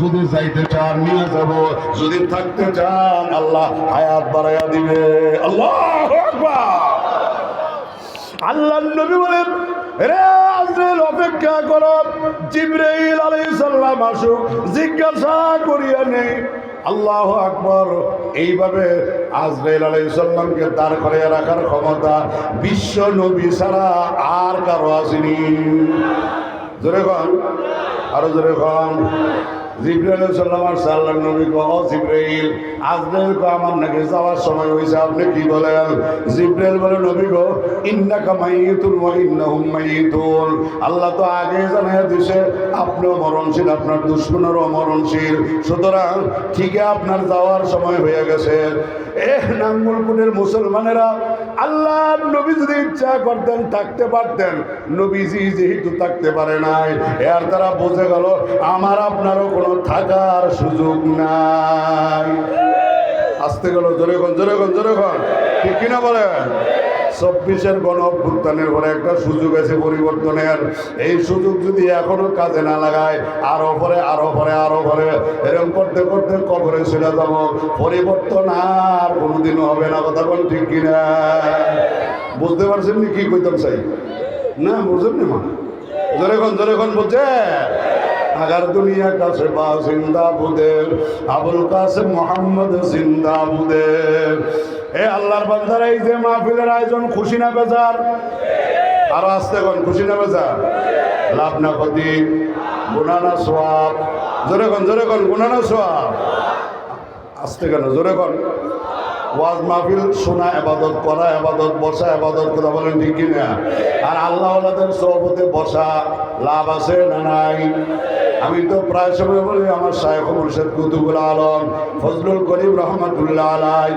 যদি যাইতে চান, নিয়ে যাব। যদি থাকতে চান, আল্লাহ হায়াত বাড়াইয়া দিবে। আল্লাহ আল্লাহ নবী বলেন অপেক্ষা করো। জিব্রাইল আলাইহিস সালাম আসুক, জিজ্ঞাসা করিয়া নেই। আল্লাহ আকবর। এইভাবে আজরাইল আলাইহিস সালামকে দাঁড় করিয়ে রাখার ক্ষমতা বিশ্ব নবী ছাড়া আর কারও আসেনি। জোরে কন। আরও জোরে কন। জিব্রাইল সাল্লাম আর সাল্লাম নবী কো ও জিব্রাইল, আজরাইল কো আমার নাকি যাওয়ার সময় হয়েছে আপনি কি বলেন? জিব্রাইল বলে, নবী গো, ইন্নাকা মাইয়িতুন ওয়া ইন্নাহুম মাইয়িতুন আল্লাহ তো আগে জানাইয়া দিছে, আপনিও মরণশীল, আপনার দুশ্মনেরও মরণশীল। সুতরাং ঠিকই আপনার যাওয়ার সময় হয়ে গেছে। এ নাঙ্গলকুটের মুসলমানেরা আল্লাহ নবী যদি ইচ্ছা করতেন, থাকতে পারতেন। নবীজি যেহেতু থাকতে পারে নাই এর তারা বুঝে গেল, আমার আপনারও থাকার সুযোগ নাই। আসতে গেল, জোরে খন জোরে খন জোরে খন ঠিক কিনা বলেন? চব্বিশের গণ অভ্যুত্থানের পরে একটা সুযোগ আছে পরিবর্তনের। এই সুযোগ যদি এখনও কাজে না লাগায়, আরও পরে আরও পরে আরও পরে। এরকম করতে করতে কবরে চলে যাব। পরিবর্তন আর কোনোদিনও হবে না, কথা কোন ঠিক কিনা? বুঝতে পারছেন কি কইতাম চাই না বুঝেন নি মা? জোরে খন জোরে খন বুঝছে আগার দুনিয়া কাছে বা জিন্দা বুদের আবুল কাসেম মোহাম্মদ জিন্দা বুদের এ আল্লাহর বান্দারা এই যে মাহফিলের আয়োজন, খুশি না বেজার? আরও আসতে কোন, খুশি না বেজার? লাভ না ক্ষতি গুণানা সোয়াব জোরে কোন জোরে কোন গুণানা সোয়াব আসতে কেন, জোরে কোন? ওয়াজ মাহফিল, শোনা আবাদত করা আবাদত, বসা আবাদত, কথা বলেন ঠিক কিনা? আর আল্লাহ সহবতে বসা, লাভ আছে না নাই? আমি তো প্রায় সময় বলি, আমার শায়েখ মুর্শেদ কুতুবুল আলম, ফজলুল করিম রহমতুল্লাহ আলাই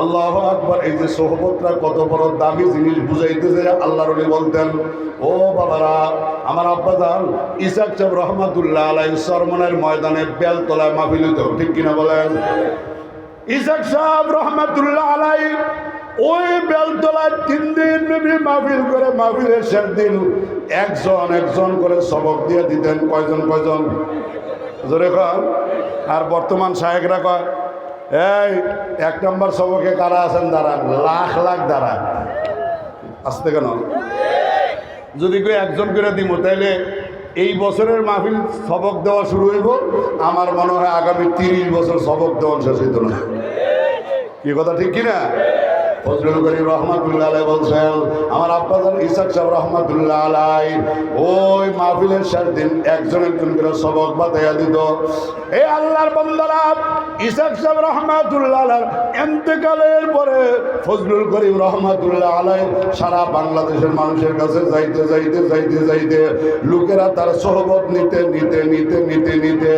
আল্লাহ আকবর, এই যে সোহবতটা কত বড় দামি জিনিস বুঝাইতেছে আল্লাহ রলি বলতেন। ও বাবারা, আমার আব্বা যান ইসাক সাহেব রহমতুল্লাহ আলাই সরমনের ময়দানে বেলতলায় মাহফিল ঠিক কিনা বলেন? ইসাক সাহেব রহমতুল্লাহ আলাই ওই বেলতলায় তিন দিন নবী মাহফিল করে মাহফিলের শেষ দিন একজন একজন করে সবক দিয়ে দিতেন। কয়জন কয়জন? জোরে কর। আর বর্তমান সাহেবরা কয়, এই, এক নম্বর সবকে কারা আছেন? দাঁড়ান, লাখ লাখ দাঁড়ান। আসতে কেন? যদি কেউ একজন করে দিব, তাইলে এই বছরের মাহফিল সবক দেওয়া শুরু হইব। আমার মনে হয় আগামী তিরিশ বছর সবক দেওয়া শেষ হইত না। কি কথা, ঠিক কিনা? ফজলুল করিম রহমাতুল্লাহ আলাই বলছেন, আমার আব্বাজান ইসাক সাহেব রহমাতুল্লাহ আলাই, ওই মাহফিলের শেষ দিন একজন একজন করে সবক বাতাইয়া দিত। এই আল্লাহর বন্দারা, ইসাক সাহেব রহমাতুল্লাহ আলাই এন্তেকালের পরে ফজলুল করিম রহমাতুল্লাহ আলাই সারা বাংলাদেশের মানুষের কাছে যাইতে যাইতে যাইতে যাইতে লোকেরা তার সহবত নিতে নিতে নিতে নিতে নিতে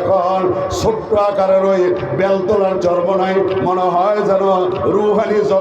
এখন ছোট্ট আকারের ওই বেলতলার জন্ম নাই। মনে হয় যেন রুহানি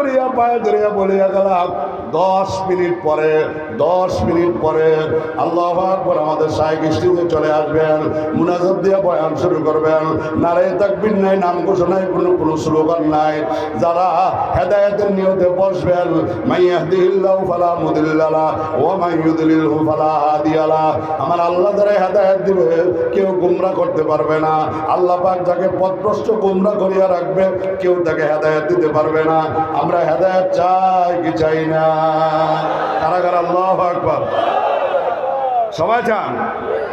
করিয়া পায়ে ধরিয়া বলিয়া গেলাম, দশ মিনিট পরে, দশ মিনিট পরে আল্লাহ আকবর আমাদের সাহেব স্ত্রীতে চলে আসবেন, মুনাজাত দিয়ে বয়ান শুরু করবেন। নারে তাকবির নাই, নাম ঘোষণায় কোনো কোনো স্লোগান নাই। যারা হেদায়েতের নিয়তে বসবেন মাইয়াহদিল্লাহ ফালা মুদিল্লালা ও মাইয়ুদিল্লাহু ফালা হাদিয়ালা আমার আল্লাহ দ্বারা হেদায়েত দিবে, কেউ গুমরা করতে পারবে না। আল্লাহ পাক যাকে পথভ্রষ্ট গুমরা করিয়া রাখবে, কেউ তাকে হেদায়ত দিতে পারবে না। আমরা হেদায়ত চাই কি চাই না? কারা কারা আল্লাহ আকবর। সবাই চান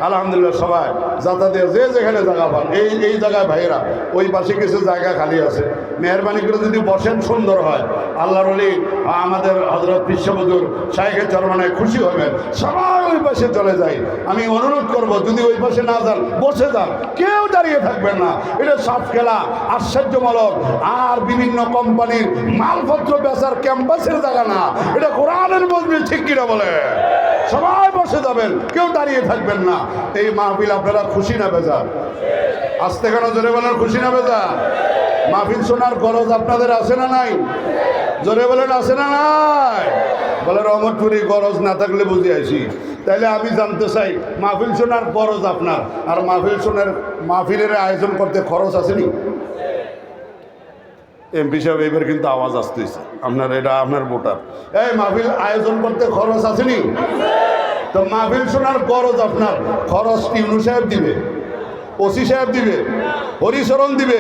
আলহামদুলিল্লাহ সবাই। যাতায়াতের যে যেখানে জায়গা পান। এই এই জায়গায় ভাইয়েরা, ওই পাশে কিছু জায়গা খালি আছে। মেহরবানি করে যদি বসেন সুন্দর হয়। আল্লাহর আমাদের হজরত বিশ্ববধুর শাহেখের চরমানায় খুশি হবেন। সবাই ওই পাশে চলে যায়। আমি অনুরোধ করব, যদি ওই পাশে না যান, বসে যান। কেউ দাঁড়িয়ে থাকবেন না। এটা সাপ খেলা, আশ্চর্যমূলক। আর বিভিন্ন কোম্পানির মালপত্র বেচার ক্যাম্পাসের জায়গা না। এটা কোরআনের মজবি ঠিক কিনা বলে? সবাই বসে যাবেন, কেউ দাঁড়িয়ে থাকবেন না। এই মাহফিল আপনারা খুশি না বেজার? আসতে কেন জোরে বলেন, খুশি না বেজার? মাহফিল শোনার গরজ আপনাদের আছে না নাই? জোরে বলেন, আছে না নাই? বলে রহমতপুরি গরজ না থাকলে বুঝে আসি তাইলে আমি জানতে চাই, মাহফিল শোনার গরজ আপনার? আর মাহফিল শোনার, মাহফিলের আয়োজন করতে খরচ আসেনি এমপি সাহেব, এবার কিন্তু আওয়াজ আসতেছে। আপনার এটা আপনার ভোটার। এই মাহফিল আয়োজন করতে খরচ আসেনি তো মাহফিল শোনার গরজ আপনার। খরচ টিউনু সাহেব দিবে, ওসি সাহেব দিবে, হরিচরণ দিবে।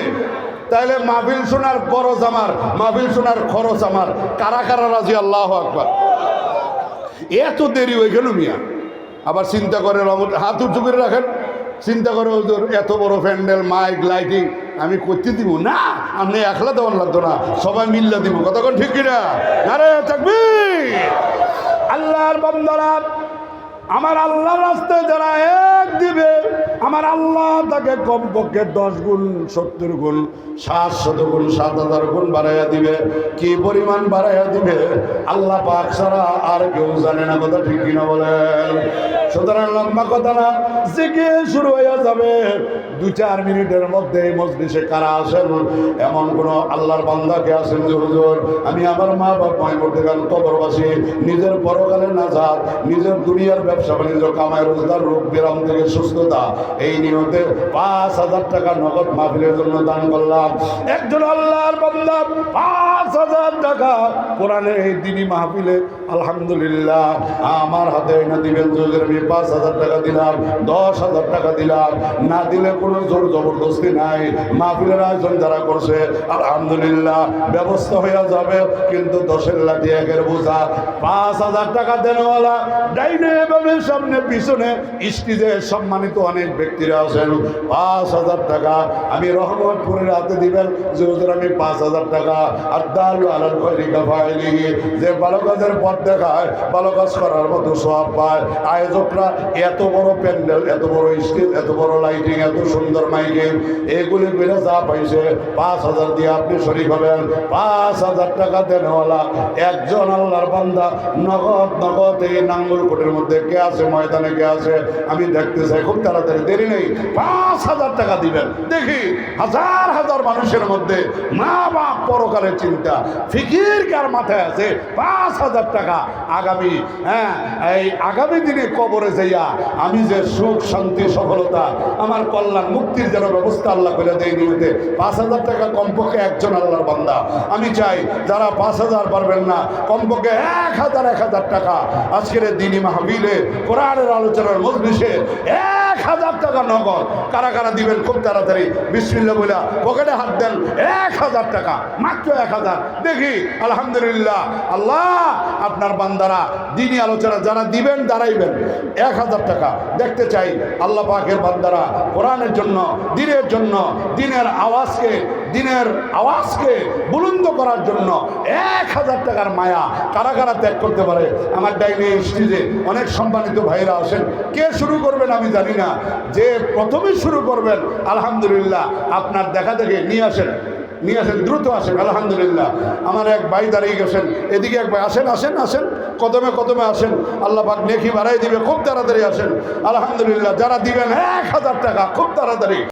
তাইলে মাহফিল শোনার খরচ আমার, মাহফিল শোনার খরচ আমার। কারা কারা রাজি? আল্লাহ আকবার। এত দেরি হয়ে গেল মিয়া। আবার চিন্তা করে হাত উঁচু করে রাখেন। চিন্তা করে ওদের এত বড় প্যান্ডেল, মাইক, লাইটিং, আমি করতে দিব? না আপনি একলা দেওয়ার লাগতো না। সবাই মিল্লা দিব। কতক্ষণ ঠিক কিনা? আরে থাকবি আল্লাহর বন্দরা আমার আল্লাহর রাস্তায় যারা এক দিবে আমার আল্লাহ তাকে কমপক্ষে দশ গুণ, সত্তর গুণ সাত শত গুণ, সাত হাজার গুণ বাড়াইয়া দিবে। কি পরিমাণ বাড়াইয়া দিবে? আল্লাহ পাক ছাড়া আর কেউ জানে না কথা ঠিক কিনা বলেন। সুতরাং লম্বা কথা না জেগে শুরু হয়ে যাবে। দু চার মিনিটের মধ্যে এই মজলিসে কারা আসেন এমন কোন আল্লাহর বান্দাকে আসেন যে, হুজুর, আমি আমার মা বাপ মায় করতে গেল কবরবাসী, নিজের পরকালের নাজাদ নিজের দুনিয়ার ব্যবসা বাণিজ্য কামায় রোজগার, রোগ বিরাম থেকে সুস্থতা এই নিয়তে পাঁচ হাজার টাকা নগদ মাহফিলের জন্য দান করলাম। একজন আল্লাহর বান্দা পাঁচ হাজার টাকা কোরআনের এই দিনই মাহফিলে, আলহামদুলিল্লাহ, আমার হাতে এনে দিবেন যদি আমি পাঁচ হাজার টাকা দিলাম, দশ হাজার টাকা দিলাম। না দিলে কোনো জোর জবরদস্তি নাই। মাহফিলের আয়োজন যারা করছে, আলহামদুলিল্লাহ, ব্যবস্থা হয়ে যাবে। কিন্তু দশের লাঠি একের বোঝা। পাঁচ হাজার টাকা দেনওয়ালা, ডাইনে সামনে, পিছনে, স্টেজে সম্মানিত অনেক ব্যক্তিরা আছেন, পাঁচ হাজার টাকা। আমি রহমতপুরের হাতে দিবেন, যে ওদের আমি পাঁচ হাজার টাকা। আর দাল আলাল খৈরিকা ফাইলি যে বালকাদের পথ দেখায় বালকাজ করার মতো সব পায়। আয়োজকরা এত বড় প্যান্ডেল, এত বড় স্টেজ, এত বড় লাইটিং, এত সুন্দর মাইকিং, এগুলি মিলে যা পাইছে, পাঁচ হাজার দিয়ে আপনি শরীর হবেন। পাঁচ হাজার টাকা দেনওয়ালা, একজন আল্লাহর বান্দা, নগদ নগদ এই নাঙ্গলকোটের মধ্যে কে আছে, ময়দানে কে আছে, আমি দেখতে চাই, খুব তাড়াতাড়ি দেরি নেই। পাঁচ হাজার টাকা দিবেন। দেখি, হাজার হাজার মানুষের মধ্যে মা বাপ পরকালের চিন্তা, ফিকির কার মাথায় আছে? পাঁচ হাজার টাকা আগামী হ্যাঁ এই আগামী দিনে কবরে যাইয়া আমি যে সুখ, শান্তি, সফলতা, আমার কল্যাণ, মুক্তির যেন ব্যবস্থা আল্লাহ করে দেয় নিয়তে পাঁচ হাজার টাকা কমপক্ষে একজন আল্লাহর বান্দা। আমি চাই যারা পাঁচ হাজার পারবেন না, কমপক্ষে এক হাজার এক হাজার টাকা। আজকের দিনী মাহবিলে কোরআনের আলোচনার মজলিসে এক হাজার টাকা নগদ। কারা কারা দিবেন খুব তাড়াতাড়ি। বিসমিল্লা বইলা পকেটে হাত দেন এক হাজার টাকা, মাত্র এক হাজার। দেখি, আলহামদুলিল্লাহ, আল্লাহ, আপনার বান্দারা, দিনী আলোচনা যারা দিবেন, দাঁড়াইবেন। এক হাজার টাকা। দেখতে চাই, আল্লাহ পাকের বান্দারা কোরআনের জন্য, দিনের জন্য, দিনের আওয়াজকে দিনের আওয়াজকে বুলন্দ করার জন্য এক হাজার টাকার মায়া কারা কারা ত্যাগ করতে পারে? আমার ডাইনে স্টেজে অনেক সম্মানিত ভাইরা আসেন। কে শুরু করবেন আমি জানি না। যে প্রথমে শুরু করবেন, আলহামদুলিল্লাহ, আপনার দেখা দেখে নিয়ে আসেন। নিয়ে আসেন, দ্রুত আসেন, আলহামদুলিল্লাহ। আমার এক ভাই দাঁড়িয়ে গেছেন। এদিকে এক ভাই আসেন আসেন আসেন। কদমে কদমে আসেন। আল্লাহ পাক নেকি বাড়াই দিবে, খুব তাড়াতাড়ি আসেন। আলহামদুলিল্লাহ, যারা দিবেন এক হাজার টাকা, খুব তাড়াতাড়ি।